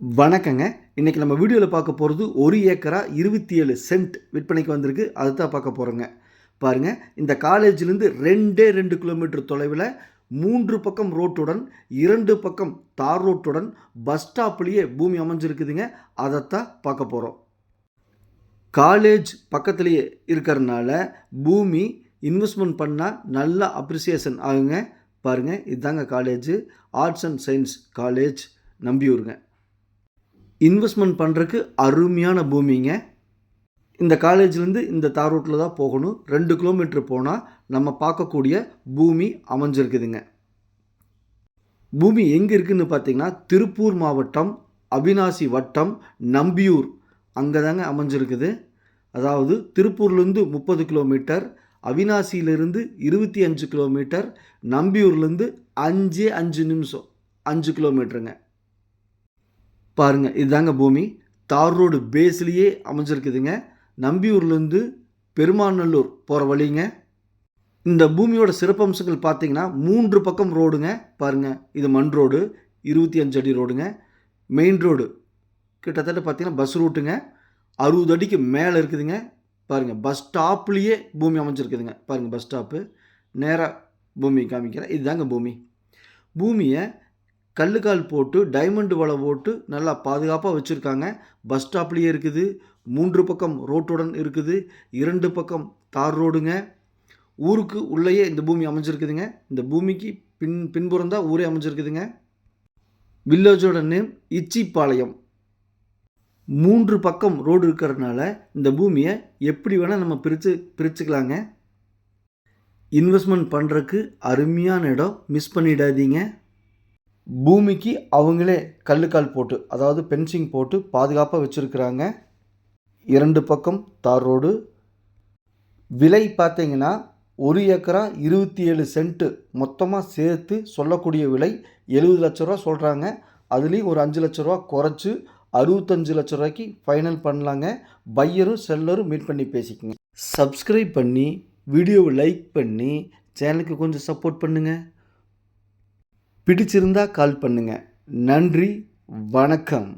வணக்கங்க. இன்றைக்கி நம்ம வீடியோவில் பார்க்க போகிறது ஒரு ஏக்கரா இருபத்தி ஏழு சென்ட் விற்பனைக்கு வந்திருக்கு. அதை தான் பார்க்க போகிறோங்க பாருங்கள் இந்த காலேஜிலேருந்து ரெண்டே ரெண்டு கிலோமீட்டர் தொலைவில் மூன்று பக்கம் ரோட்டுடன் இரண்டு பக்கம் தார் ரோட்டுடன் பஸ் ஸ்டாப்லேயே பூமி அமைஞ்சிருக்குதுங்க. அதைத்தான் பார்க்க போகிறோம் காலேஜ் பக்கத்துலேயே இருக்கிறதுனால பூமி இன்வெஸ்ட்மெண்ட் பண்ணால் நல்ல அப்ரிசியேஷன் ஆகுங்க. பாருங்கள் இதுதாங்க college. Arts and science college நம்பியூருங்க. Investment பண்ணுறதுக்கு அருமையான பூமிங்க. இந்த காலேஜ்லேருந்து இந்த தார் ரோட்டில் தான் போகணும். ரெண்டு கிலோமீட்டர் போனால் நம்ம பார்க்கக்கூடிய பூமி அமைஞ்சிருக்குதுங்க. பூமி எங்கே இருக்குதுன்னு பார்த்தீங்கன்னா திருப்பூர் மாவட்டம் அவினாசி வட்டம் நம்பியூர். அங்கே தாங்க அமைஞ்சிருக்குது. அதாவது திருப்பூர்லேருந்து முப்பது கிலோமீட்டர் அவினாசியிலிருந்து இருபத்தி அஞ்சு கிலோமீட்டர் நம்பியூர்லேருந்து அஞ்சு அஞ்சு நிமிஷம் அஞ்சு கிலோமீட்டருங்க. பாருங்கள் இதுதாங்க பூமி. தார் ரோடு பேஸ்லேயே அமைஞ்சிருக்குதுங்க. நம்பியூர்லேருந்து பெருமாநல்லூர் போகிற வழிங்க. இந்த பூமியோட சிறப்பம்சங்கள் பார்த்தீங்கன்னா மூன்று பக்கம் ரோடுங்க. பாருங்கள் இது மண் ரோடு இருபத்தி அஞ்சு அடி ரோடுங்க. மெயின் ரோடு கிட்டத்தட்ட பார்த்தீங்கன்னா பஸ் ரூட்டுங்க. அறுபது அடிக்கு மேலே இருக்குதுங்க. பாருங்கள் பஸ் ஸ்டாப்லேயே பூமி அமைஞ்சிருக்குதுங்க. பாருங்கள் பஸ் ஸ்டாப்பு. நேராக பூமி காமிக்கிறேன். இதுதாங்க பூமி. பூமியை கல்லுக்கால் போட்டு டைமண்ட் வலை போட்டு நல்லா பாதுகாப்பாக வச்சுருக்காங்க. பஸ் ஸ்டாப்லேயே இருக்குது. மூன்று பக்கம் ரோட்டுடன் இருக்குது. இரண்டு பக்கம் தார் ரோடுங்க ஊருக்கு உள்ளேயே இந்த பூமி அமைஞ்சிருக்குதுங்க. இந்த பூமிக்கு பின் பின்புறம் தான் ஊரே அமைஞ்சிருக்குதுங்க. வில்லேஜோட நேம் இச்சிப்பாளையம். மூன்று பக்கம் ரோடு இருக்கிறதுனால இந்த பூமியை எப்படி வேணால் நம்ம பிரித்து பிரிச்சுக்கலாங்க. இன்வெஸ்ட்மெண்ட் பண்ணுறக்கு அருமையான இடம். மிஸ் பண்ணிடாதீங்க. பூமிக்கு அவங்களே கல்லுக்கால் போட்டு அதாவது பென்சிங் போட்டு பாதுகாப்பாக வச்சுருக்குறாங்க. இரண்டு பக்கம் தார் ரோடு. விலை பார்த்தீங்கன்னா ஒரு ஏக்கரா இருபத்தி ஏழு சென்ட்டு மொத்தமாக சேர்த்து சொல்லக்கூடிய விலை எழுபது லட்ச ரூபா சொல்கிறாங்க அதுலேயும் ஒரு அஞ்சு லட்ச ரூபா குறைச்சி அறுபத்தஞ்சு லட்ச ரூபாய்க்கு ஃபைனல் பண்ணலாங்க. பையரும் செல்லரும் மீட் பண்ணி பேசிக்கோங்க. சப்ஸ்கிரைப் பண்ணி வீடியோவை லைக் பண்ணி சேனலுக்கு கொஞ்சம் சப்போர்ட் பண்ணுங்கள் பிடிச்சிருந்தா கால் பண்ணுங்கள் நன்றி வணக்கம்.